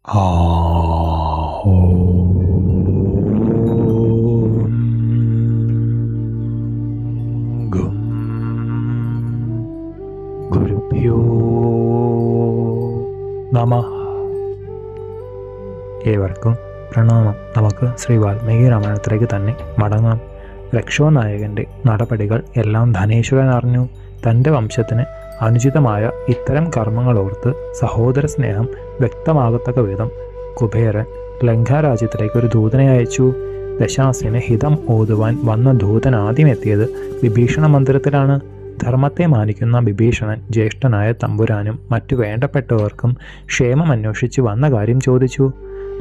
നമ. ഏവർക്കും പ്രണാമം. നമുക്ക് ശ്രീ വാൽമീകി രാമായണത്തിലേക്ക് തന്നെ മടങ്ങാം. രക്ഷോനായകന്റെ നടപടികൾ എല്ലാം ധനേശ്വരൻ അറിഞ്ഞു. തന്റെ വംശത്തിന് അനുചിതമായ ഇത്തരം കർമ്മങ്ങളോർത്ത് സഹോദര സ്നേഹം വ്യക്തമാകത്തക്ക വിധം കുബേരൻ ലങ്കാരാജ്യത്തിലേക്ക് ഒരു ദൂതനെ അയച്ചു. ദശാസിന് ഹിതം ഓതുവാൻ വന്ന ദൂതൻ ആദ്യം എത്തിയത് വിഭീഷണ മന്ദിരത്തിലാണ്. ധർമ്മത്തെ മാനിക്കുന്ന വിഭീഷണൻ ജ്യേഷ്ഠനായ തമ്പുരാനും മറ്റു വേണ്ടപ്പെട്ടവർക്കും ക്ഷേമം അന്വേഷിച്ച് വന്ന കാര്യം ചോദിച്ചു.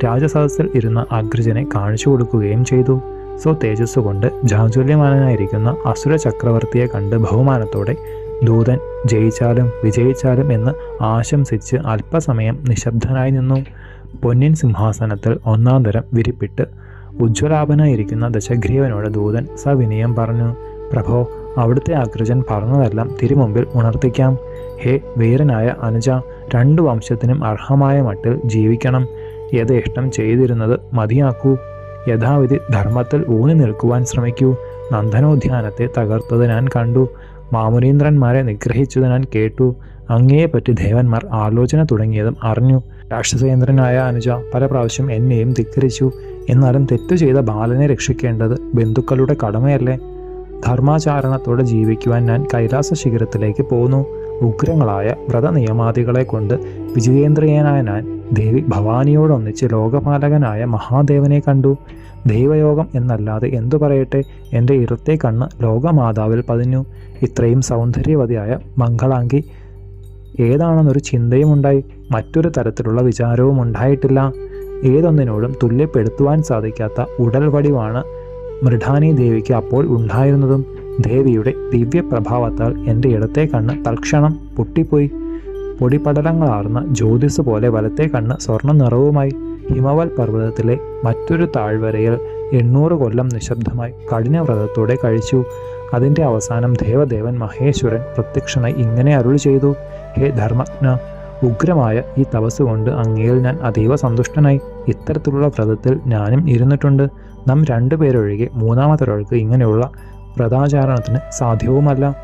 രാജസദസ്സിൽ ഇരുന്ന അഗ്രജനെ കാണിച്ചു കൊടുക്കുകയും ചെയ്തു. സോ തേജസ്സുകൊണ്ട് ജാജുല്യമാനായിരിക്കുന്ന അസുര ചക്രവർത്തിയെ കണ്ട് ബഹുമാനത്തോടെ ദൂതൻ ജയിച്ചാലും വിജയിച്ചാലും എന്ന് ആശംസിച്ച് അല്പസമയം നിശബ്ദനായി നിന്നു. പൊന്നിൻ സിംഹാസനത്തിൽ ഒന്നാം തരം വിരിപ്പിട്ട് ഉജ്ജ്വലാപനായിരിക്കുന്ന ദശഗ്രീവനോട് ദൂതൻ സവിനയം പറഞ്ഞു പ്രഭോ അവിടുത്തെ അഗ്രജൻ പറഞ്ഞതെല്ലാം തിരുമുമ്പിൽ ഉണർത്തിക്കാം. ഹേ വീരനായ അനുജ രണ്ടു വംശത്തിനും അർഹമായ മട്ടിൽ ജീവിക്കണം. യഥേഷ്ടം ചെയ്തിരുന്നത് മതിയാക്കൂ. യഥാവിധി ധർമ്മത്തിൽ ഊന്നി നിൽക്കുവാൻ ശ്രമിക്കൂ. നന്ദനോദ്യാനത്തെ തകർത്തത് ഞാൻ കണ്ടു. മാമുനീന്ദ്രന്മാരെ നിഗ്രഹിച്ചത് ഞാൻ കേട്ടു. അങ്ങയെപ്പറ്റി ദേവന്മാർ ആലോചന തുടങ്ങിയതും അറിഞ്ഞു. രാക്ഷസേന്ദ്രനായ അനുജ പല പ്രാവശ്യം എന്നെയും ധിക്കരിച്ചു. എന്നാലും തെറ്റു ചെയ്ത ബാലനെ രക്ഷിക്കേണ്ടത് ബന്ധുക്കളുടെ കടമയല്ലേ? ധർമാചാരണത്തോടെ ജീവിക്കുവാൻ ഞാൻ കൈലാസ ശിഖരത്തിലേക്ക് പോന്നു. ഉഗ്രങ്ങളായ വ്രതനിയമാദികളെ കൊണ്ട് വിജയേന്ദ്രിയനായ ഞാൻ ദേവി ഭവാനിയോടൊന്നിച്ച് ലോകപാലകനായ മഹാദേവനെ കണ്ടു. ദൈവയോഗം എന്നല്ലാതെ എന്തു പറയട്ടെ? എന്റെ ഇരത്തെ കണ്ണ് ലോകമാതാവിൽ പതിഞ്ഞു. ഇത്രയും സൗന്ദര്യവതിയായ മംഗളാംഗി ഏതാണെന്നൊരു ചിന്തയും ഉണ്ടായി മറ്റൊരു തരത്തിലുള്ള വിചാരവും ഉണ്ടായിട്ടില്ല. ഏതൊന്നിനോടും തുല്യപ്പെടുത്തുവാൻ സാധിക്കാത്ത ഉടൽ വടിവാണ് മൃഢാനി ദേവിക്ക് അപ്പോൾ ഉണ്ടായിരുന്നതും. ദേവിയുടെ ദിവ്യപ്രഭാവത്താൽ എന്റെ ഇടത്തെ കണ്ണ് തൽക്ഷണം പൊട്ടിപ്പോയി. പൊടിപടലങ്ങളാർന്ന ജ്യോതിസ് പോലെ വലത്തെ കണ്ണ് സ്വർണ നിറവുമായി ഹിമവൽ പർവതത്തിലെ മറ്റൊരു താഴ്വരയിൽ എണ്ണൂറ് കൊല്ലം നിശബ്ദമായി കഠിനവ്രതത്തോടെ കഴിച്ചു. അതിന്റെ അവസാനം ദേവദേവൻ മഹേശ്വരൻ പ്രത്യക്ഷനായി ഇങ്ങനെ അരുൾ ചെയ്തു. ഹേ ധർമ്മജ്ഞ ഉഗ്രമായ ഈ തപസ് കൊണ്ട് അങ്ങയിൽ ഞാൻ അതീവ സന്തുഷ്ടനായി. ഇത്തരത്തിലുള്ള വ്രതത്തിൽ ഞാനും ഇരുന്നിട്ടുണ്ട്. നാം രണ്ടുപേരൊഴികെ മൂന്നാമതൊരാൾക്ക് ഇങ്ങനെയുള്ള വ്രതാചാരണത്തിന് സാധ്യവുമല്ല.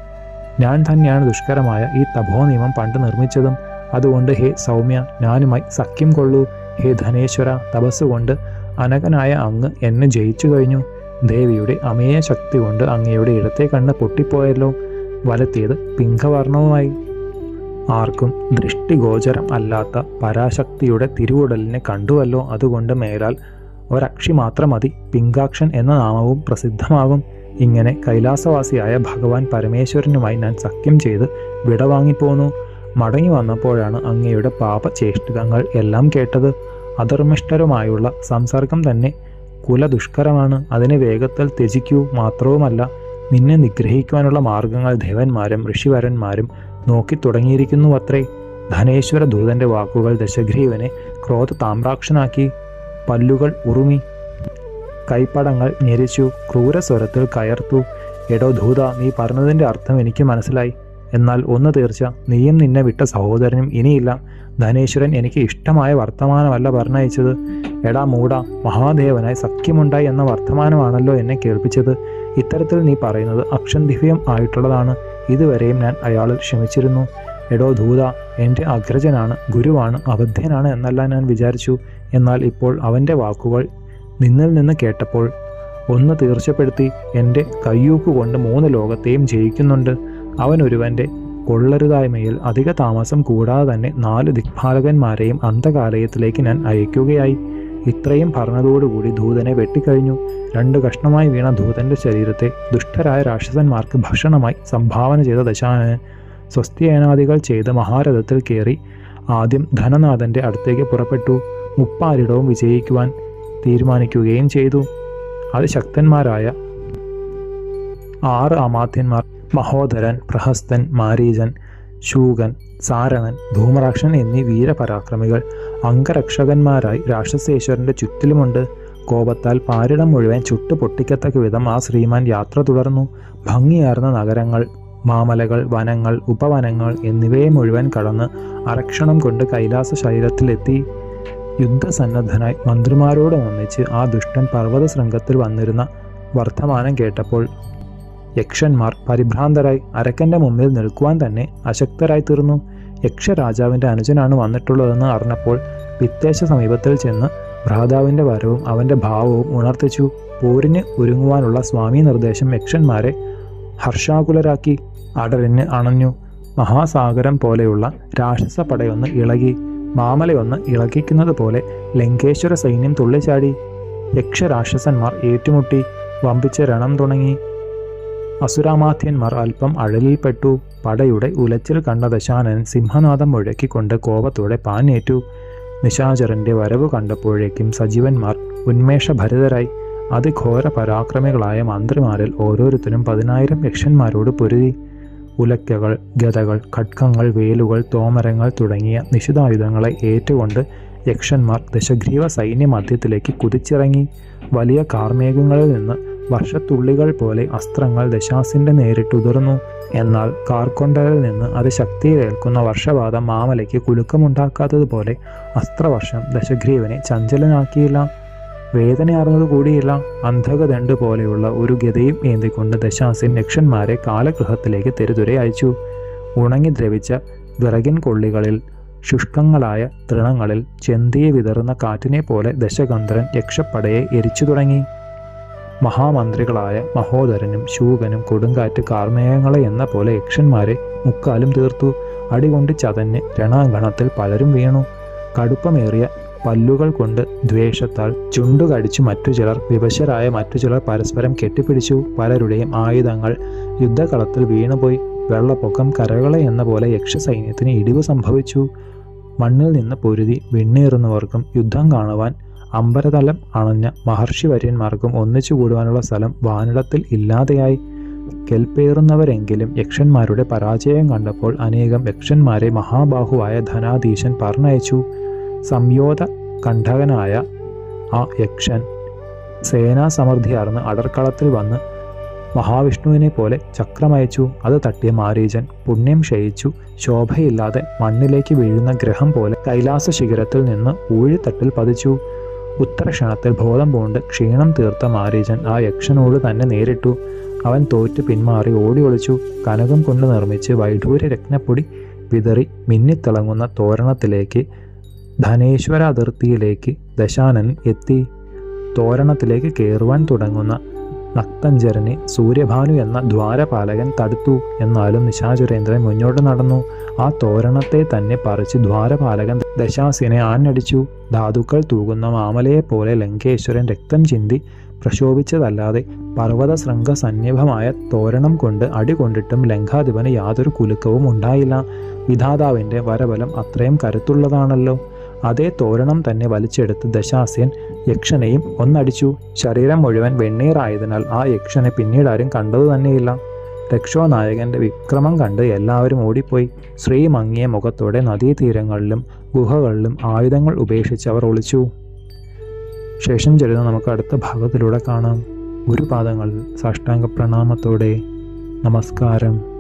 ഞാൻ തന്നെയാണ് ദുഷ്കരമായ ഈ തപോ നിയമം പണ്ട് നിർമ്മിച്ചതും. അതുകൊണ്ട് ഹേ സൗമ്യ ഞാനുമായി സഖ്യം കൊള്ളൂ. ഹേ ധനേശ്വര തപസ്സുകൊണ്ട് അനകനായ അങ്ങ് എന്നെ ജയിച്ചു കഴിഞ്ഞു. ദേവിയുടെ അമേയ ശക്തി കൊണ്ട് അങ്ങയുടെ ഇടത്തെ കണ്ണ് പൊട്ടിപ്പോയല്ലോ. വലത്തിയത് പിങ്കവർണവുമായി ആർക്കും ദൃഷ്ടിഗോചരം അല്ലാത്ത പരാശക്തിയുടെ തിരുവുടലിനെ കണ്ടുവല്ലോ. അതുകൊണ്ട് മേലാൽ ഒരക്ഷി മാത്രം മതി. പിങ്കാക്ഷൻ എന്ന നാമവും പ്രസിദ്ധമാകും. ഇങ്ങനെ കൈലാസവാസിയായ ഭഗവാൻ പരമേശ്വരനുമായി ഞാൻ സഖ്യം ചെയ്ത് വിടവാങ്ങിപ്പോന്നു മടങ്ങി വന്നപ്പോഴാണ് അങ്ങയുടെ പാപചേഷ്ടിതങ്ങൾ എല്ലാം കേട്ടത്. അധർമ്മിഷ്ഠരുമായുള്ള സംസർഗം തന്നെ കുലദുഷ്കരമാണ്. അതിനെ വേഗത്തിൽ ത്യജിക്കൂ മാത്രവുമല്ല നിന്നെ നിഗ്രഹിക്കുവാനുള്ള മാർഗങ്ങൾ ദേവന്മാരും ഋഷിവരന്മാരും നോക്കി തുടങ്ങിയിരിക്കുന്നു അത്രേ ധനേശ്വര ദൂതന്റെ വാക്കുകൾ ദശഗ്രീവനെ ക്രോധ താമ്രാക്ഷനാക്കി. പല്ലുകൾ ഉറുമി. കൈപ്പടങ്ങൾ ഞെരിച്ചു. ക്രൂരസ്വരത്തിൽ കയർത്തു. എടോ ധൂത നീ പറഞ്ഞതിന്റെ അർത്ഥം എനിക്ക് മനസ്സിലായി. എന്നാൽ ഒന്ന് തീർച്ച നീയും നിന്നെ വിട്ട സഹോദരനും ഇനിയില്ല. ധനേശ്വരൻ എനിക്ക് ഇഷ്ടമായ വർത്തമാനമല്ല പറഞ്ഞയച്ചത്. എടാ മൂട മഹാദേവനായി സഖ്യമുണ്ടായി എന്ന വർത്തമാനമാണല്ലോ എന്നെ കേൾപ്പിച്ചത്. ഇത്തരത്തിൽ നീ പറയുന്നത് അക്ഷന്തിഹ്യം ആയിട്ടുള്ളതാണ്. ഇതുവരെയും ഞാൻ അയാളിൽ ക്ഷമിച്ചിരുന്നു. എടോ ധൂത എന്റെ അഗ്രജനാണ് ഗുരുവാണ് അബദ്ധനാണ് എന്നല്ല ഞാൻ വിചാരിച്ചു. എന്നാൽ ഇപ്പോൾ അവന്റെ വാക്കുകൾ നിന്നിൽ നിന്ന് കേട്ടപ്പോൾ ഒന്ന് തീർച്ചപ്പെടുത്തി എന്റെ കയ്യൂക്ക് കൊണ്ട് മൂന്ന് ലോകത്തെയും ജയിക്കുന്നുണ്ട്. അവൻ ഒരുവന്റെ കൊള്ളരുതായ്മയിൽ അധിക താമസം കൂടാതെ തന്നെ നാല് ദിക്പാലകന്മാരെയും അന്ധകാലയത്തിലേക്ക് ഞാൻ അയക്കുകയായി. ഇത്രയും പറഞ്ഞതോടുകൂടി ധൂതനെ വെട്ടിക്കഴിഞ്ഞു. രണ്ട് കഷ്ണമായി വീണ ധൂതന്റെ ശരീരത്തെ ദുഷ്ടരായ രാക്ഷസന്മാർക്ക് ഭക്ഷണമായി സംഭാവന ചെയ്ത ദശാനന് സ്വസ്തിയേനാദികൾ ചെയ്ത് മഹാരഥത്തിൽ കയറി ആദ്യം ധനനാഥന്റെ അടുത്തേക്ക് പുറപ്പെട്ടു. മുപ്പാരിടവും വിജയിക്കുവാൻ തീരുമാനിക്കുകയും ചെയ്തു. അതിശക്തന്മാരായ ആറ് അമാത്യന്മാർ മഹോദരൻ പ്രഹസ്തൻ മാരീജൻ ശൂകൻ സാരണൻ ധൂമരാക്ഷൻ എന്നീ വീരപരാക്രമികൾ അംഗരക്ഷകന്മാരായി രാക്ഷസേശ്വരന്റെ ചുറ്റിലുമുണ്ട്. കോപത്താൽ പാരിടം മുഴുവൻ ചുട്ടു പൊട്ടിക്കത്തക്ക വിധം ആ ശ്രീമാൻ യാത്ര തുടർന്നു. ഭംഗിയാർന്ന നഗരങ്ങൾ മാമലകൾ വനങ്ങൾ ഉപവനങ്ങൾ എന്നിവയെ മുഴുവൻ കടന്ന് അരക്ഷണം കൊണ്ട് കൈലാസ ശരീരത്തിലെത്തി. യുദ്ധസന്നദ്ധനായി മന്ത്രിമാരോട് ഒന്നിച്ച് ആ ദുഷ്ടൻ പർവത ശൃംഗത്തിൽ വന്നിരുന്ന വർത്തമാനം കേട്ടപ്പോൾ യക്ഷന്മാർ പരിഭ്രാന്തരായി അരക്കന്റെ മുമ്പിൽ നിൽക്കുവാൻ തന്നെ അശക്തരായി തീർന്നു യക്ഷരാജാവിന്റെ അനുജനാണ് വന്നിട്ടുള്ളതെന്ന് അറിഞ്ഞപ്പോൾ വിത്തേശ സമീപത്തിൽ ചെന്ന് ഭ്രാതാവിന്റെ വരവും അവന്റെ ഭാവവും ഉണർത്തിച്ചു. പോരിന് ഒരുങ്ങുവാനുള്ള സ്വാമി നിർദ്ദേശം യക്ഷന്മാരെ ഹർഷാകുലരാക്കി. അടരിന് അണഞ്ഞു. മഹാസാഗരം പോലെയുള്ള രാക്ഷസ പടയൊന്ന് ഇളകി മാമലയൊന്ന് ഇളകിക്കുന്നത് പോലെ ലങ്കേശ്വര സൈന്യം തുള്ളിച്ചാടി. യക്ഷരാക്ഷസന്മാർ ഏറ്റുമുട്ടി വമ്പിച്ച രണം തുടങ്ങി. അസുരാമാധ്യന്മാർ അല്പം അഴലിൽപ്പെട്ടു. പടയുടെ ഉലച്ചിൽ കണ്ട ദശാനൻ സിംഹനാഥം മുഴക്കിക്കൊണ്ട് കോപത്തോടെ പാഞ്ഞേറ്റു. നിശാചരന്റെ വരവ് കണ്ടപ്പോഴേക്കും സജീവന്മാർ ഉന്മേഷഭരിതരായി. അതിഘോര പരാക്രമികളായ മന്ത്രിമാരിൽ ഓരോരുത്തരും പതിനായിരം യക്ഷന്മാരോട് പൊരുതി. ഉലക്കകൾ ഗതകൾ ഖഡ്ഗങ്ങൾ വേലുകൾ തോമരങ്ങൾ തുടങ്ങിയ നിശിതായുധങ്ങളെ ഏറ്റുകൊണ്ട് യക്ഷന്മാർ ദശഗ്രീവ സൈന്യമധ്യത്തിലേക്ക് കുതിച്ചിറങ്ങി. വലിയ കാർമേഘങ്ങളിൽ നിന്ന് വർഷത്തുള്ളികൾ പോലെ അസ്ത്രങ്ങൾ ദശാസിന്റെ നേരിട്ടുതിർന്നു എന്നാൽ കാർക്കൊണ്ടലിൽ നിന്ന് അത് ശക്തിയിലേൽക്കുന്ന വർഷപാതം മാമലയ്ക്ക് കുലുക്കമുണ്ടാക്കാത്തതുപോലെ അസ്ത്രവർഷം ദശഗ്രീവനെ ചഞ്ചലനാക്കിയില്ല. വേദനയാർന്നത് കൂടിയില്ല. അന്ധകദണ്ട് പോലെയുള്ള ഒരു ഗതയും ഏന്തിക്കൊണ്ട് ദശാസിൻ യക്ഷന്മാരെ കാലഗൃഹത്തിലേക്ക് തെരുതുരെ അയച്ചു. ഉണങ്ങി ദ്രവിച്ച വിറകിൻ കൊള്ളികളിൽ ശുഷ്കങ്ങളായ തൃണങ്ങളിൽ ചെന്തിയെ വിതറുന്ന കാറ്റിനെ പോലെ ദശകന്ധരൻ യക്ഷപ്പടയെ എരിച്ചു തുടങ്ങി. മഹാമന്ത്രികളായ മഹോദരനും ശൂകനും കൊടുങ്കാറ്റ് കാർമേഘങ്ങളെ എന്ന പോലെ യക്ഷന്മാരെ മുക്കാലും തീർത്തു. അടികൊണ്ട് ചതഞ്ഞ് രണാങ്കണത്തിൽ പലരും വീണു. കടുപ്പമേറിയ പല്ലുകൾ കൊണ്ട് ദ്വേഷത്താൽ ചുണ്ടുകടിച്ചു മറ്റു ചിലർ വിവശരായ മറ്റു ചിലർ പരസ്പരം കെട്ടിപ്പിടിച്ചു. പലരുടെയും ആയുധങ്ങൾ യുദ്ധകളത്തിൽ വീണുപോയി. വെള്ളപ്പൊക്കം കരകളെ എന്ന പോലെ യക്ഷസൈന്യത്തിന് ഇടിവ് സംഭവിച്ചു. മണ്ണിൽ നിന്ന് പൊരുതി വിണ്ണേറുന്നവർക്കും യുദ്ധം കാണുവാൻ അമ്പരതലം അണഞ്ഞ മഹർഷിവര്യന്മാർക്കും ഒന്നിച്ചു കൂടുവാനുള്ള സ്ഥലം വാനിടത്തിൽ ഇല്ലാതെയായി. കെൽപ്പേറുന്നവരെങ്കിലും യക്ഷന്മാരുടെ പരാജയം കണ്ടപ്പോൾ അനേകം യക്ഷന്മാരെ മഹാബാഹുവായ ധനാധീശൻ പറഞ്ഞയച്ചു. സംയോത കണ്ഠകനായ ആ യക്ഷൻ സേനാസമൃദ്ധിയാർന്ന് അടർക്കളത്തിൽ വന്ന് മഹാവിഷ്ണുവിനെ പോലെ ചക്രമയച്ചു അത് തട്ടിയ മാരീചൻ പുണ്യം ക്ഷയിച്ചു. ശോഭയില്ലാതെ മണ്ണിലേക്ക് വീഴുന്ന ഗ്രഹം പോലെ കൈലാസ ശിഖരത്തിൽ നിന്ന് ഊഴിത്തട്ടിൽ പതിച്ചു. ഉത്തരക്ഷണത്തിൽ ബോധം പൂണ്ട് ക്ഷീണം തീർത്ത മാരീചൻ ആ യക്ഷനോട് തന്നെ നേരിട്ടു. അവൻ തോറ്റ് പിന്മാറി ഓടി ഒളിച്ചു കനകം കൊണ്ട് നിർമ്മിച്ച് വൈഡൂര്യ രത്നപ്പൊടി വിതറി മിന്നിത്തിളങ്ങുന്ന തോരണത്തിലേക്ക് ധനേശ്വര അതിർത്തിയിലേക്ക് ദശാനൻ എത്തി. തോരണത്തിലേക്ക് കയറുവാൻ തുടങ്ങുന്ന നക്തഞ്ചരനെ സൂര്യഭാനു എന്ന ദ്വാരപാലകൻ തടുത്തു. എന്നാലും നിശാചുരേന്ദ്രൻ മുന്നോട്ട് നടന്നു. ആ തോരണത്തെ തന്നെ പറിച്ച് ദ്വാരപാലകൻ ദശാസിനെ ആഞ്ഞടിച്ചു. ധാതുക്കൾ തൂകുന്ന മാമലയെ പോലെ ലങ്കേശ്വരൻ രക്തം ചിന്തി പ്രക്ഷോഭിച്ചതല്ലാതെ പർവത ശൃംഗ സന്നിഭമായ തോരണം കൊണ്ട് അടികൊണ്ടിട്ടും ലങ്കാധിപന് യാതൊരു കുലുക്കവും ഉണ്ടായില്ല. വിധാതാവിന്റെ വരബലം അത്രയും കരുത്തുള്ളതാണല്ലോ. അതേ തോരണം തന്നെ വലിച്ചെടുത്ത് ദശാസ്യൻ യക്ഷനെയും ഒന്നടിച്ചു. ശരീരം മുഴുവൻ വെണ്ണീറായതിനാൽ ആ യക്ഷനെ പിന്നീട് ആരും കണ്ടതു തന്നെയില്ല. രക്ഷോനായകന്റെ വിക്രമം കണ്ട് എല്ലാവരും ഓടിപ്പോയി. ശ്രീ മങ്ങിയ മുഖത്തോടെ നദീതീരങ്ങളിലും ഗുഹകളിലും ആയുധങ്ങൾ ഉപേക്ഷിച്ച് അവർ ഒളിച്ചു. ശേഷം ചെല്ലുന്ന നമുക്ക് അടുത്ത ഭാഗത്തിലൂടെ കാണാം. ഗുരുപാദങ്ങളിൽ സാഷ്ടാംഗ പ്രണാമത്തോടെ നമസ്കാരം.